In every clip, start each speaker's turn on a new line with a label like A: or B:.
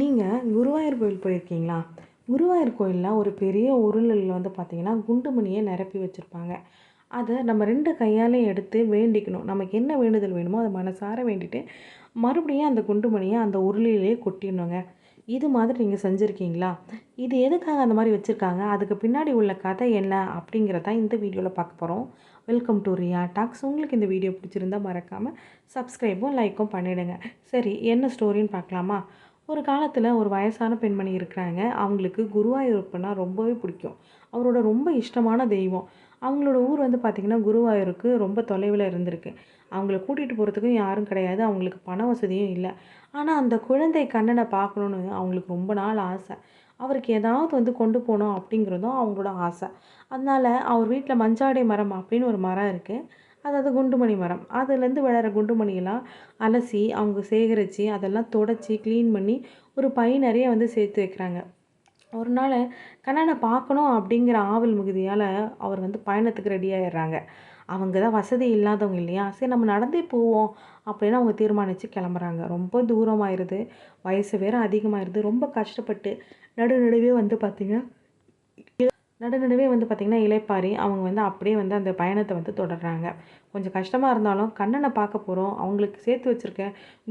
A: நீங்கள் குருவாயூர் கோயில் போயிருக்கீங்களா? குருவாயூர் கோயிலில் ஒரு பெரிய உருளில் வந்து பார்த்திங்கன்னா குண்டுமணியை நிரப்பி வச்சுருப்பாங்க. அதை நம்ம ரெண்டு கையாலையும் எடுத்து வேண்டிக்கணும். நமக்கு என்ன வேண்டுதல் வேணுமோ அதை மனசார வேண்டிட்டு மறுபடியும் அந்த குண்டுமணியை அந்த உருளிலேயே கொட்டிடணுங்க. இது மாதிரி நீங்கள் செஞ்சுருக்கீங்களா? இது எதுக்காக அந்த மாதிரி வச்சுருக்காங்க? அதுக்கு பின்னாடி உள்ள கதை என்ன? அப்படிங்கிறத இந்த வீடியோவில் பார்க்க போகிறோம் வெல்கம் டு ரியா டாக்ஸ் உங்களுக்கு இந்த வீடியோ பிடிச்சிருந்தா மறக்காமல் சப்ஸ்கிரைபும் லைக்கும் பண்ணிவிடுங்க சரி என்ன ஸ்டோரின்னு பார்க்கலாமா? ஒரு காலத்தில் ஒரு வயசான பெண்மணி இருக்கிறாங்க. அவங்களுக்கு குருவாயூரப்பனா ரொம்பவே பிடிக்கும். அவரோட ரொம்ப இஷ்டமான தெய்வம். அவங்களோட ஊர் வந்து பார்த்திங்கன்னா குருவாயூருக்கு ரொம்ப தொலைவில் இருந்திருக்கு. அவங்கள கூட்டிகிட்டு போகிறதுக்கும் யாரும் கிடையாது. அவங்களுக்கு பண வசதியும் இல்லை. ஆனால் அந்த குழந்தை கண்ணனை பார்க்கணுன்னு அவங்களுக்கு ரொம்ப நாள் ஆசை. அவருக்கு ஏதாவது வந்து கொண்டு போகணும் அப்படிங்கிறதும் அவங்களோட ஆசை. அதனால் அவர் வீட்டில் மஞ்சாடை மரம் அப்படின்னு ஒரு மரம் இருக்குது அதாவது குண்டுமணி மரம். அதுலேருந்து விளையிற குண்டுமணியெல்லாம் அலசி அவங்க சேகரித்து அதெல்லாம் தொடச்சி க்ளீன் பண்ணி ஒரு பை நிறைய வந்து சேர்த்து வைக்கிறாங்க. ஒரு நாள் கண்ணனை பார்க்கணும் அப்படிங்கிற ஆவல் மிகுதியால் அவர் வந்து பயணத்துக்கு ரெடி ஆகிடுறாங்க அவங்க தான் வசதி இல்லாதவங்க இல்லையா? சரி நம்ம நடந்தே போவோம் அப்படின்னு அவங்க தீர்மானித்து கிளம்புறாங்க. ரொம்ப தூரமாயிருது. வயசு வேறு அதிகமாயிருது. ரொம்ப கஷ்டப்பட்டு நடு நடுவே வந்து நடுநடுவே வந்து பார்த்திங்கன்னா இலைப்பாரி அவங்க வந்து அப்படியே வந்து அந்த பயணத்தை வந்து தொடர்றாங்க. கொஞ்சம் கஷ்டமாக இருந்தாலும் கண்ணனை பார்க்க போகிறோம் அவங்களுக்கு சேர்த்து வச்சுருக்க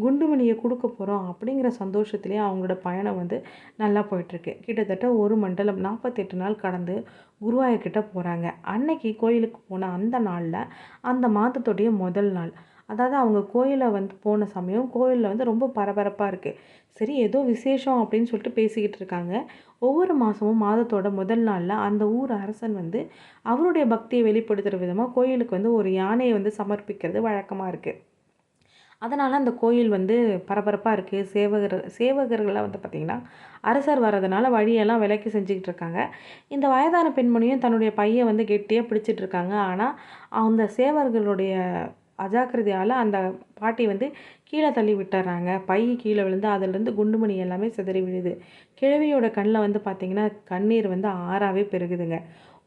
A: குண்டுமணியை கொடுக்க போகிறோம் அப்படிங்கிற சந்தோஷத்துலேயே அவங்களோட பயணம் வந்து நல்லா போயிட்டுருக்கு. கிட்டத்தட்ட ஒரு மண்டலம் நாற்பத்தெட்டு நாள் கடந்து குருவாயூர்கிட்ட போகிறாங்க அன்னைக்கு கோயிலுக்கு போன அந்த நாளில் அந்த மாதத்துடைய முதல் நாள். அதாவது அவங்க கோயிலை வந்து போன சமயம் கோயிலில் வந்து ரொம்ப பரபரப்பாக இருக்குது சரி ஏதோ விசேஷம் அப்படின்னு சொல்லிட்டு பேசிக்கிட்டு இருக்காங்க. ஒவ்வொரு மாதமும் மாதத்தோட முதல் நாளில் அந்த ஊர் அரசன் வந்து அவருடைய பக்தியை வெளிப்படுத்துகிற விதமாக கோயிலுக்கு வந்து ஒரு யானையை வந்து சமர்ப்பிக்கிறது வழக்கமாக இருக்குது அதனால் அந்த கோயில் வந்து பரபரப்பாக இருக்குது சேவகர் சேவகர்கள்லாம் வந்து பார்த்திங்கன்னா அரசர் வர்றதுனால வழியெல்லாம் விலைக்கு செஞ்சுக்கிட்டு இருக்காங்க. இந்த வயதான பெண்மணியும் தன்னுடைய பையை வந்து கெட்டியாக பிடிச்சிட்டு இருக்காங்க. ஆனால் அந்த சேவர்களுடைய அஜாக்கிரதையால் அந்த பாட்டி வந்து கீழே தள்ளி விட்டுறாங்க. பை கீழே விழுந்து அதுலேருந்து குண்டுமணி எல்லாமே சிதறி விழுது. கிழவியோட கண்ணில் வந்து பார்த்திங்கன்னா கண்ணீர் வந்து ஆறாவே பெருகுதுங்க.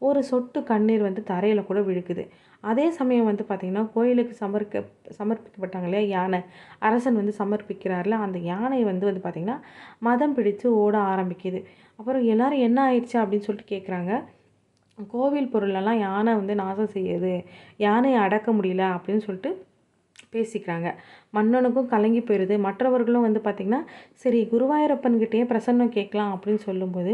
A: ஒரு சொட்டு கண்ணீர் வந்து தரையில் கூட விழுக்குது அதே சமயம் வந்து பார்த்திங்கன்னா கோயிலுக்கு சமர்க்க சமர்ப்பிக்கப்பட்டாங்க இல்லையா? யானை. அரசன் வந்து சமர்ப்பிக்கிறார்ல. அந்த யானை வந்து வந்து பார்த்திங்கன்னா மதம் பிடித்து ஓட ஆரம்பிக்குது. அப்புறம் எல்லோரும் என்ன ஆயிடுச்சு அப்படின்னு சொல்லிட்டு கேட்குறாங்க கோவில் பொருளெல்லாம் யானை வந்து நாசம் செய்யுது யானையை அடக்க முடியல அப்படின்னு சொல்லிட்டு பேசிக்கிறாங்க. மன்னனுக்கும் கலங்கி போயிடுது மற்றவர்களும் வந்து பார்த்திங்கன்னா சரி குருவாயூரப்பன்கிட்டயே பிரசன்னம் கேட்கலாம் அப்படின்னு சொல்லும்போது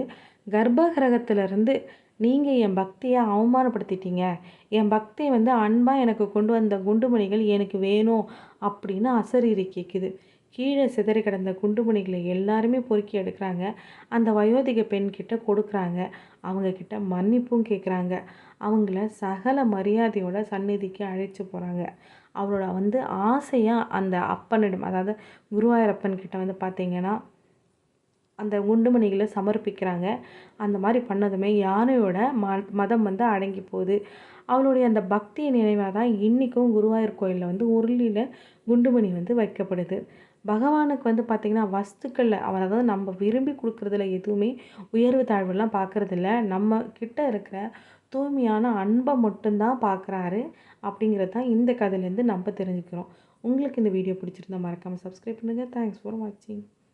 A: கர்ப்பகிரகத்திலேருந்து நீங்கள் என் பக்தியை அவமானப்படுத்திட்டீங்க. என் பக்தியை வந்து அன்பாக எனக்கு கொண்டு வந்த குண்டுமணிகள் எனக்கு வேணும் அப்படின்னு அசரீரி கேட்குது கீழே சிதறி கிடந்த குண்டுமணிகளை எல்லாருமே பொறுக்கி எடுக்கிறாங்க. அந்த வயோதிக பெண்கிட்ட கொடுக்குறாங்க. அவங்கக்கிட்ட மன்னிப்பும் கேட்குறாங்க அவங்கள சகல மரியாதையோட சந்நிதிக்கு அழைச்சி போகிறாங்க அவரோட வந்து ஆசையாக அந்த அப்பனிடம் அதாவது குருவாயூரப்பன் கிட்ட வந்து பார்த்திங்கன்னா அந்த குண்டுமணிகளை சமர்ப்பிக்கிறாங்க. அந்த மாதிரி பண்ணதுமே யானையோட ம மதம் வந்து அடங்கி போகுது. அவளுடைய அந்த பக்தி நினைவாக தான் இன்றைக்கும் குருவாயூர் கோயிலில் வந்து உருளியில் குண்டுமணி வந்து வைக்கப்படுது. பகவானுக்கு வந்து பார்த்திங்கன்னா வஸ்துக்களில் அவர் அதாவது நம்ம விரும்பி கொடுக்குறதுல எதுவுமே உயர்வு தாழ்வுலாம் பார்க்குறதில்ல. நம்ம கிட்ட இருக்கிற தூய்மையான அன்பை மட்டும்தான் பார்க்குறாரு அப்படிங்கிறது தான் இந்த கதையிலேருந்து நம்ம தெரிஞ்சுக்கிறோம். உங்களுக்கு இந்த வீடியோ பிடிச்சிருந்தா மறக்காமல் சப்ஸ்கிரைப் பண்ணுங்கள் தேங்க்ஸ் ஃபார் வாட்சிங்